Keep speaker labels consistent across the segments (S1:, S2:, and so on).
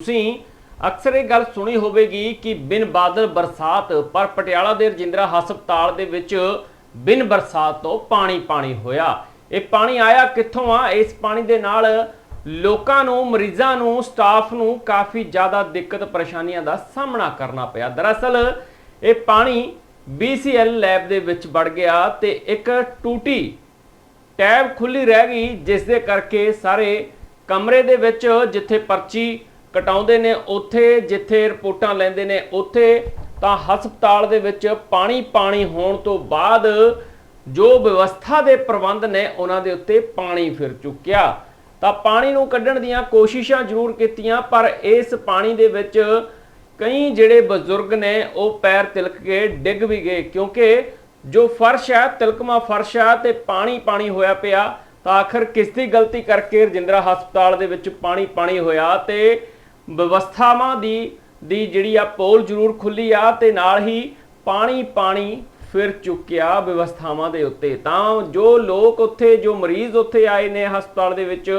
S1: ਤੁਸੀਂ ਅਕਸਰ ਇਹ ਗੱਲ ਸੁਣੀ ਹੋਵੇਗੀ ਕਿ ਬਿਨ ਬਾਦਲ ਬਰਸਾਤ ਪਰ ਪਟਿਆਲਾ ਦੇ ਰਜਿੰਦਰਾ ਹਸਪਤਾਲ ਦੇ ਵਿੱਚ ਬਿਨ ਬਰਸਾਤ ਤੋਂ ਪਾਣੀ ਪਾਣੀ ਹੋਇਆ। ਇਹ ਪਾਣੀ ਆਇਆ ਕਿੱਥੋਂ ਆ? ਇਸ ਪਾਣੀ ਦੇ ਨਾਲ ਲੋਕਾਂ ਨੂੰ, ਮਰੀਜ਼ਾਂ ਨੂੰ, ਸਟਾਫ ਨੂੰ ਕਾਫੀ ਜ਼ਿਆਦਾ ਦਿੱਕਤ ਪਰੇਸ਼ਾਨੀਆਂ ਦਾ ਸਾਹਮਣਾ ਕਰਨਾ ਪਿਆ। ਦਰਅਸਲ ਇਹ ਪਾਣੀ BCL ਲੈਬ ਦੇ ਵਿੱਚ ਵੜ ਗਿਆ ਤੇ ਇੱਕ ਟੂਟੀ ਟੈਬ ਖੁੱਲੀ ਰਹਿ ਗਈ, ਜਿਸ ਦੇ ਕਰਕੇ ਸਾਰੇ ਕਮਰੇ ਦੇ ਵਿੱਚ ਜਿੱਥੇ ਪਰਚੀ ਕਟਾਉਂਦੇ ਨੇ, ਉੱਥੇ ਜਿੱਥੇ ਰਿਪੋਰਟਾਂ ਲੈਂਦੇ ਨੇ, ਉੱਥੇ ਤਾਂ ਹਸਪਤਾਲ ਦੇ ਵਿੱਚ ਪਾਣੀ ਪਾਣੀ ਹੋਣ ਤੋਂ ਬਾਅਦ ਜੋ ਵਿਵਸਥਾ ਦੇ ਪ੍ਰਬੰਧ ਨੇ, ਉਹਨਾਂ ਦੇ ਉੱਤੇ ਪਾਣੀ ਫਿਰ ਚੁੱਕਿਆ। ਤਾਂ ਪਾਣੀ ਨੂੰ ਕੱਢਣ ਦੀਆਂ ਕੋਸ਼ਿਸ਼ਾਂ ਜ਼ਰੂਰ ਕੀਤੀਆਂ, ਪਰ ਇਸ ਪਾਣੀ ਦੇ ਵਿੱਚ ਕਈ ਜਿਹੜੇ ਬਜ਼ੁਰਗ ਨੇ, ਉਹ ਪੈਰ ਤਿਲਕ ਕੇ ਡਿੱਗ ਵੀ ਗਏ, ਕਿਉਂਕਿ ਜੋ ਫਰਸ਼ ਹੈ ਤਿਲਕਮਾ ਫਰਸ਼ ਹੈ ਤੇ ਪਾਣੀ ਪਾਣੀ ਹੋਇਆ ਪਿਆ, ਤਾਂ ਆਖਰ ਕਿਸ ਦੀ ਗਲਤੀ ਕਰਕੇ ਰਜਿੰਦਰਾ ਹਸਪਤਾਲ ਦੇ ਵਿੱਚ ਪਾਣੀ ਪਾਣੀ ਹੋਇਆ ਤੇ ਵਿਵਸਥਾਵਾਂ ਦੀ ਦੀ ਜਿਹੜੀ ਆ ਪੋਲ ਜ਼ਰੂਰ ਖੁੱਲੀ ਆ ਤੇ ਨਾਲ ਹੀ ਪਾਣੀ ਪਾਣੀ ਫਿਰ ਚੁੱਕਿਆ ਵਿਵਸਥਾਵਾਂ ਦੇ ਉੱਤੇ। ਤਾਂ ਜੋ ਲੋਕ ਉੱਥੇ, ਜੋ ਮਰੀਜ਼ ਉੱਥੇ ਆਏ ਨੇ ਹਸਪਤਾਲ ਦੇ ਵਿੱਚ,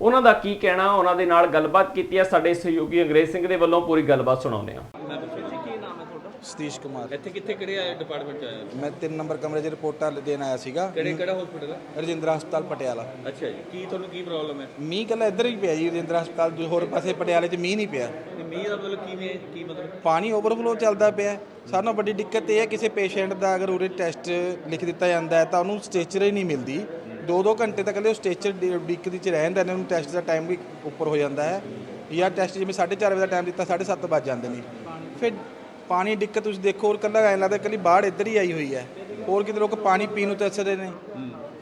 S1: ਉਹਨਾਂ ਦਾ ਕੀ ਕਹਿਣਾ? ਉਹਨਾਂ ਦੇ ਨਾਲ ਗੱਲਬਾਤ ਕੀਤੀ ਆ ਸਾਡੇ ਸਹਿਯੋਗੀ ਅੰਗਰੇਜ਼ ਸਿੰਘ ਦੇ ਵੱਲੋਂ ਪੂਰੀ ਗੱਲਬਾਤ ਸੁਣਾਉਂਦੇ ਆ
S2: ਮੈਂ ਪੁੱਛਿਆ ਸੀ ਕੀ ਨਾਮ ਹੈ ਤੁਹਾਡਾ
S3: ਸਤੀਸ਼ ਕੁਮਾਰ।
S2: ਇੱਥੇ ਕਿੱਥੇ ਕਿਹੜੇ ਡਿਪਾਰਟਮੈਂਟ ਚ ਹੋ?
S3: ਮੈਂ 3 ਨੰਬਰ ਕਮਰੇ 'ਚ ਰਿਪੋਰਟਾਂ ਦੇਣ ਆਇਆ ਸੀਗਾ।
S2: ਕਿਹੜੇ ਕਿਹੜਾ ਹਸਪੀਟਲ ਹੈ
S3: ਰਜਿੰਦਰਾ ਹਸਪਤਾਲ ਪਟਿਆਲਾ।
S2: ਅੱਛਾ ਜੀ। ਕੀ ਤੁਹਾਨੂੰ ਕੀ ਪ੍ਰੋਬਲਮ ਹੈ?
S3: ਮੀਂਹ ਕੱਲਾ ਇੱਧਰ ਹੀ ਪਿਆ ਜੀ ਰਜਿੰਦਰਾ ਹਸਪਤਾਲ। ਦੂ- ਹੋਰ ਪਾਸੇ ਪਟਿਆਲੇ 'ਚ ਮੀਂਹ ਨਹੀਂ ਪਿਆ।
S2: ਤੇ ਮੀਂਹ ਦਾ ਮਤਲਬ ਕਿਵੇਂ ਕੀ ਮਤਲਬ?
S3: ਪਾਣੀ ਓਵਰਫਲੋ ਚੱਲਦਾ ਪਿਆ। ਸਾਰਿਆਂ ਨਾਲੋਂ ਵੱਡੀ ਦਿੱਕਤ ਇਹ ਹੈ ਕਿਸੇ ਪੇਸ਼ੈਂਟ ਦਾ ਅਗਰ ਉਰੇ ਟੈਸਟ ਲਿਖ ਦਿੱਤਾ ਜਾਂਦਾ ਹੈ ਤਾਂ ਉਹਨੂੰ ਸਟੇਚਰ ਹੀ ਨਹੀਂ ਮਿਲਦੀ। 2-2 ਘੰਟੇ ਤੱਕ ਉਹ ਸਟੇਚਰ ਦਿੱਕਤ ਵਿੱਚ ਰਹਿ ਜਾਂਦਾ ਨੇ ਉਹਨੂੰ ਟੈਸਟ ਦਾ ਟਾਈਮ ਵੀ ਉੱਪਰ ਹੋ ਜਾਂਦਾ ਹੈ। ਜਾਂ ਟੈਸਟ ਜਿਵੇਂ 4:30 ਵਜੇ ਦਾ ਟਾਈਮ ਦਿੱਤਾ 7:30 ਵੱਜ ਜਾਂਦੇ ਨੇ। ਫਿਰ ਪਾਣੀ ਦਿੱਕਤ ਤੁਸੀਂ ਦੇਖੋ ਹੋਰ ਕੱਲਾ ਐਂ ਲੱਗਦਾ ਕੱਲੀ ਬਾੜ ਇੱਧਰ ਹੀ ਆਈ ਹੋਈ ਹੈ। ਹੋਰ ਕਿਤੇ ਲੋਕ ਪਾਣੀ ਪੀਣ ਨੂੰ ਤਰਸਦੇ ਨੇ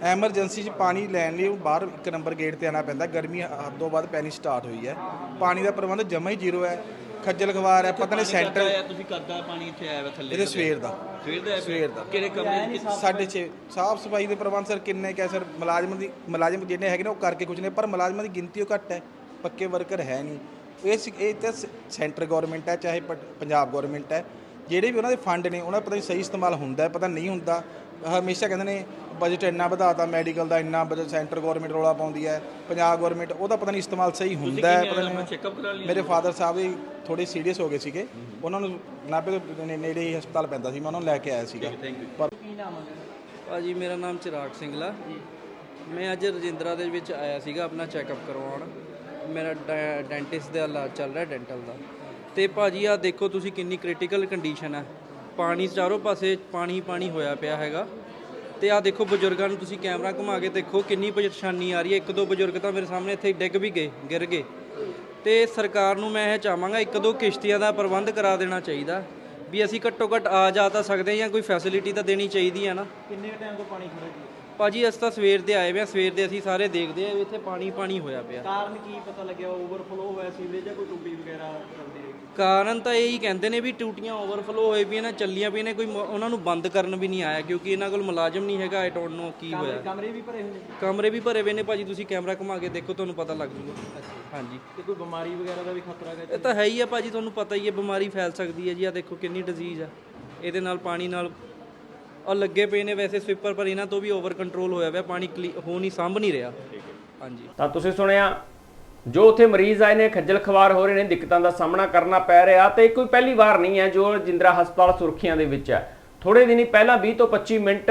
S3: ਐਮਰਜੈਂਸੀ 'ਚ ਪਾਣੀ ਲੈਣ ਲਈ ਉਹ ਬਾਹਰ ਇੱਕ ਨੰਬਰ ਗੇਟ ਤੇ ਆਣਾ ਪੈਂਦਾ। ਗਰਮੀ ਹੱਦੋਂ ਬਾਅਦ ਪੈਣੀ ਸਟਾਰਟ ਹੋਈ ਹੈ। ਪਾਣੀ ਦਾ ਪ੍ਰਬੰਧ ਜਮਾ ਹੀ ਜ਼ੀਰੋ ਹੈ। ਖੱਜਲ ਖਵਾਰ ਹੈ ਪਤਾ ਨਹੀਂ ਸੈਂਟਰ
S2: ਤੁਸੀਂ ਕਰਦਾ ਪਾਣੀ ਇੱਥੇ ਆਇਆ ਵਾ ਥੱਲੇ
S3: ਇਹਦੇ ਸਵੇਰ ਦਾ।
S2: ਸਵੇਰ ਦਾ?
S3: ਸਵੇਰ ਦਾ।
S2: ਕਿਹੜੇ ਕਮਰੇ
S3: ਸਾਢੇ ਛੇ ਸਾਫ਼ ਸਫ਼ਾਈ ਦੇ ਪ੍ਰਬੰਧ ਸਰ ਕਿੰਨੇ ਕੈ ਸਰ? ਮੁਲਾਜ਼ਮ ਦੀ ਮੁਲਾਜ਼ਮ ਜਿੰਨੇ ਹੈਗੇ ਨੇ ਉਹ ਕਰਕੇ ਕੁਝ ਨੇ ਪਰ ਮੁਲਾਜ਼ਮਾਂ ਦੀ ਗਿਣਤੀ ਉਹ ਘੱਟ ਹੈ। ਪੱਕੇ ਵਰਕਰ ਹੈ ਨਹੀਂ। ਇਹ ਸ- ਇਹ ਤਾਂ ਸੈਂਟਰ ਗਵਰਨਮੈਂਟ ਹੈ ਚਾਹੇ ਪ- ਪੰਜਾਬ ਗਵਰਨਮੈਂਟ ਹੈ ਜਿਹੜੇ ਵੀ ਉਹਨਾਂ ਦੇ ਫੰਡ ਨੇ ਉਹਨਾਂ ਦਾ ਪਤਾ ਨਹੀਂ ਸਹੀ ਇਸਤੇਮਾਲ ਹੁੰਦਾ ਹੈ, ਪਤਾ ਨਹੀਂ ਹੁੰਦਾ। ਹਮੇਸ਼ਾ ਕਹਿੰਦੇ ਨੇ ਬਜਟ ਇੰਨਾ ਵਧਾਤਾ ਮੈਡੀਕਲ ਦਾ ਇੰਨਾ ਬਜਟ ਸੈਂਟਰ ਗਵਰਨਮੈਂਟ ਰੋਲਾ ਪਾਉਂਦੀ ਹੈ ਪੰਜਾਬ ਗਵਰਨਮੈਂਟ ਉਹਦਾ ਪਤਾ ਨਹੀਂ ਇਸਤੇਮਾਲ ਸਹੀ ਹੁੰਦਾ ਹੈ ਪਤਾ ਨਹੀਂ ਮੇਰੇ ਫਾਦਰ ਸਾਹਿਬ ਵੀ ਥੋੜੇ ਸੀਰੀਅਸ ਹੋ ਗਏ ਸੀਗੇ ਉਹਨਾਂ ਨੂੰ ਨਾਭੇ ਦੇ ਨੇ- ਨੇੜੇ ਹੀ ਹਸਪਤਾਲ ਪੈਂਦਾ ਸੀ ਮੈਂ ਉਹਨਾਂ ਨੂੰ ਲੈ ਕੇ ਆਇਆ ਸੀਗਾ।
S2: ਥੈਂਕ ਯੂ
S3: ਪਰ
S4: ਭਾਜੀ ਮੇਰਾ ਨਾਮ ਚਿਰਾਗ ਸਿੰਘਲਾ ਮੈਂ ਅੱਜ ਰਜਿੰਦਰਾ ਦੇ ਵਿੱਚ ਆਇਆ ਸੀਗਾ ਆਪਣਾ ਚੈੱਕਅਪ ਕਰਵਾਉਣ। ਮੇਰਾ ਡੈਂਟਿਸਟ ਦਾ ਇਲਾਜ ਚੱਲ ਰਿਹਾ ਡੈਂਟਲ ਦਾ। ਤੇ ਭਾਜੀ ਆ ਦੇਖੋ ਤੁਸੀਂ ਕਿੰਨੀ ਕ੍ਰਿਟੀਕਲ ਕੰਡੀਸ਼ਨ ਹੈ ਪਾਣੀ ਚਾਰੋਂ ਪਾਸੇ ਪਾਣੀ ਪਾਣੀ ਹੋਇਆ ਪਿਆ ਹੈਗਾ। ਤੇ ਆ ਦੇਖੋ ਬਜ਼ੁਰਗਾਂ ਨੂੰ ਤੁਸੀਂ ਕੈਮਰਾ ਘੁਮਾ ਕੇ ਦੇਖੋ ਕਿੰਨੀ ਪਰੇਸ਼ਾਨੀ ਆ ਰਹੀ ਹੈ। ਇੱਕ ਦੋ ਬਜ਼ੁਰਗ ਤਾਂ ਮੇਰੇ ਸਾਹਮਣੇ ਇੱਥੇ ਡਿੱਗ ਵੀ ਗਏ, ਗਿਰ ਗਏ। ਤੇ ਸਰਕਾਰ ਨੂੰ ਮੈਂ ਇਹ ਚਾਹਾਂਗਾ ਇੱਕ ਦੋ ਕਿਸ਼ਤੀਆਂ ਦਾ ਪ੍ਰਬੰਧ ਕਰਾ ਦੇਣਾ ਚਾਹੀਦਾ। ਵੀ ਅਸੀਂ ਘੱਟੋ ਘੱਟ ਆ ਜਾ ਤਾਂ ਸਕਦੇ ਜਾਂ ਕੋਈ ਫੈਸਿਲਿਟੀ ਤਾਂ ਦੇਣੀ ਚਾਹੀਦੀ ਹੈ ਨਾ।
S2: ਕਿੰਨੇ ਟਾਈਮ ਤੋਂ ਪਾਣੀ ਖੜਾ ਜੀ?
S4: ਭਾਜੀ ਅਸੀਂ ਤਾਂ ਸਵੇਰ ਦੇ ਆਏ ਵੇ ਆ ਸਵੇਰ ਦੇ ਅਸੀਂ ਸਾਰੇ ਦੇਖਦੇ ਆ ਵੀ ਇੱਥੇ ਪਾਣੀ ਪਾਣੀ ਹੋਇਆ ਪਿਆ।
S2: ਕਾਰਨ ਕੀ ਪਤਾ ਲੱਗਿਆ ਓਵਰਫਲੋ ਹੋਇਆ ਸੀਵਰੇਜ ਜਾਂ ਕੋਈ ਟੂਟੀ ਵਗੈਰਾ ਚੱਲਦੀ ਹੈ
S4: ਕਾਰਨ ਤਾਂ ਇਹੀ ਕਹਿੰਦੇ ਨੇ ਵੀ ਟੂਟੀਆਂ ਓਵਰਫਲੋ ਹੋਏ ਪਈਆਂ ਨੇ ਚੱਲੀਆਂ ਪਈਆਂ ਨੇ ਕੋਈ ਮ- ਉਹਨਾਂ ਨੂੰ ਬੰਦ ਕਰਨ ਵੀ ਨਹੀਂ ਆਇਆ ਕਿਉਂਕਿ ਇਹਨਾਂ ਕੋਲ ਮੁਲਾਜ਼ਮ ਨਹੀਂ ਹੈਗਾ ਆਈ ਡੋਨਟ ਨੋ ਕੀ ਹੋਇਆ।
S2: ਕਮਰੇ ਵੀ ਭਰੇ ਹੋਏ ਨੇ?
S4: ਕਮਰੇ ਵੀ ਭਰੇ ਹੋਏ ਨੇ ਭਾਜੀ ਤੁਸੀਂ ਕੈਮਰਾ ਘੁਮਾ ਕੇ ਦੇਖੋ ਤੁਹਾਨੂੰ ਪਤਾ ਲੱਗ ਜੂਗਾ। ਹਾਂਜੀ।
S2: ਤੇ ਕੋਈ ਬਿਮਾਰੀ ਵਗੈਰਾ ਦਾ ਵੀ ਖਤਰਾ ਹੈ
S4: ਇਹ ਤਾਂ ਹੈ ਹੀ ਆ ਭਾਜੀ ਤੁਹਾਨੂੰ ਪਤਾ ਹੀ ਹੈ ਬਿਮਾਰੀ ਫੈਲ ਸਕਦੀ ਹੈ ਜੀ ਆ ਦੇਖੋ ਕਿੰਨੀ ਡਿਜ਼ੀਜ਼ ਆ। ਇਹਦੇ ਨਾਲ ਪਾਣੀ ਨਾਲ ਔਰ ਲੱਗੇ ਪਏ ਨੇ ਵੈਸੇ ਸਵੀਪਰ ਪਰ ਇਹਨਾਂ ਤੋਂ ਵੀ ਓਵਰ ਕੰਟਰੋਲ ਹੋਇਆ ਹੋਇਆ ਪਾਣੀ ਕਲੀ- ਹੋ ਨਹੀਂ ਸੰਭ ਨਹੀਂ ਰਿਹਾ। ਹਾਂਜੀ।
S1: ਤਾਂ ਤੁਸੀਂ ਸੁਣਿਆ ਜੋ ਉੱਥੇ ਮਰੀਜ਼ ਆਏ ਨੇ ਖੱਜਲ ਖਵਾਰ ਹੋ ਰਹੇ ਨੇ ਦਿੱਕਤਾਂ ਦਾ ਸਾਹਮਣਾ ਕਰਨਾ ਪੈ ਰਿਹਾ ਤੇ ਇਹ ਕੋਈ ਪਹਿਲੀ ਵਾਰ ਨਹੀਂ ਹੈ ਜੋ ਜਿੰਦਰਾ ਹਸਪਤਾਲ ਸੁਰਖੀਆਂ ਦੇ ਵਿੱਚ ਹੈ। ਥੋੜੇ ਦਿਨੀ ਪਹਿਲਾਂ 20 ਤੋਂ 25 ਮਿੰਟ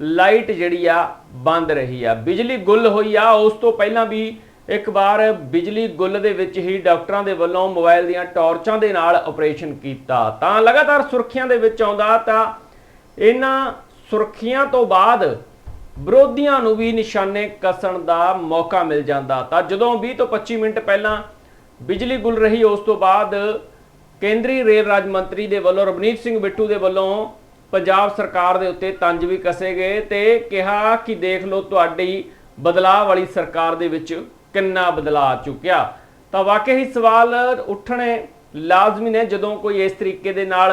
S1: ਲਾਈਟ ਜਿਹੜੀ ਆ ਬੰਦ ਰਹੀ ਆ। ਬਿਜਲੀ ਗੁੱਲ ਹੋਈ ਆ ਉਸ ਤੋਂ ਪਹਿਲਾਂ ਵੀ ਇੱਕ ਵਾਰ ਬਿਜਲੀ ਗੁੱਲ ਦੇ ਵਿੱਚ ਹੀ ਡਾਕਟਰਾਂ ਦੇ ਵੱਲੋਂ ਮੋਬਾਈਲ ਦੀਆਂ ਟਾਰਚਾਂ ਦੇ ਨਾਲ ਆਪਰੇਸ਼ਨ ਕੀਤਾ। ਤਾਂ ਲਗਾਤਾਰ ਸੁਰਖੀਆਂ ਦੇ ਵਿੱਚ ਆਉਂਦਾ ਤਾਂ ਇਹਨਾਂ ਸੁਰਖੀਆਂ ਤੋਂ ਬਾਅਦ ਵਿਰੋਧੀਆਂ ਨੂੰ ਵੀ ਨਿਸ਼ਾਨੇ ਕੱਸਣ ਦਾ ਮੌਕਾ ਮਿਲ ਜਾਂਦਾ ਤਾਂ ਜਦੋਂ 20 ਤੋਂ 25 ਮਿੰਟ ਪਹਿਲਾਂ ਬਿਜਲੀ ਗੁੱਲ ਰਹੀ, ਉਸ ਤੋਂ ਬਾਅਦ ਕੇਂਦਰੀ ਰੇਲ ਰਾਜ ਮੰਤਰੀ ਦੇ ਵੱਲੋਂ ਰਵਨੀਤ ਸਿੰਘ ਬਿੱਟੂ ਦੇ ਵੱਲੋਂ ਪੰਜਾਬ ਸਰਕਾਰ ਦੇ ਉੱਤੇ ਤੰਜ ਵੀ ਕਸੇ ਗਏ ਤੇ ਕਿਹਾ ਕਿ ਦੇਖ ਲਓ ਤੁਹਾਡੀ ਬਦਲਾਅ ਵਾਲੀ ਸਰਕਾਰ ਦੇ ਵਿੱਚ ਕਿੰਨਾ ਬਦਲਾਅ ਆ ਚੁੱਕਿਆ। ਤਾਂ ਵਾਕਈ ਹੀ ਸਵਾਲ ਉੱਠਣੇ ਲਾਜ਼ਮੀ ਨੇ ਜਦੋਂ ਕੋਈ ਇਸ ਤਰੀਕੇ ਦੇ ਨਾਲ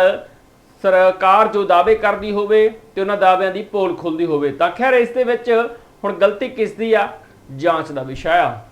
S1: ਸਰਕਾਰ ਜੋ ਦਾਅਵੇ ਕਰਦੀ ਹੋਵੇ ਤੇ ਉਹਨਾਂ ਦਾਅਵਿਆਂ ਦੀ ਪੋਲ ਖੁੱਲਦੀ ਹੋਵੇ ਤਾਂ ਖੈਰ ਇਸ ਦੇ ਵਿੱਚ ਹੁਣ ਗਲਤੀ ਕਿਸ ਦੀ ਆ? ਜਾਂਚ ਦਾ ਵਿਸ਼ਾ ਆ।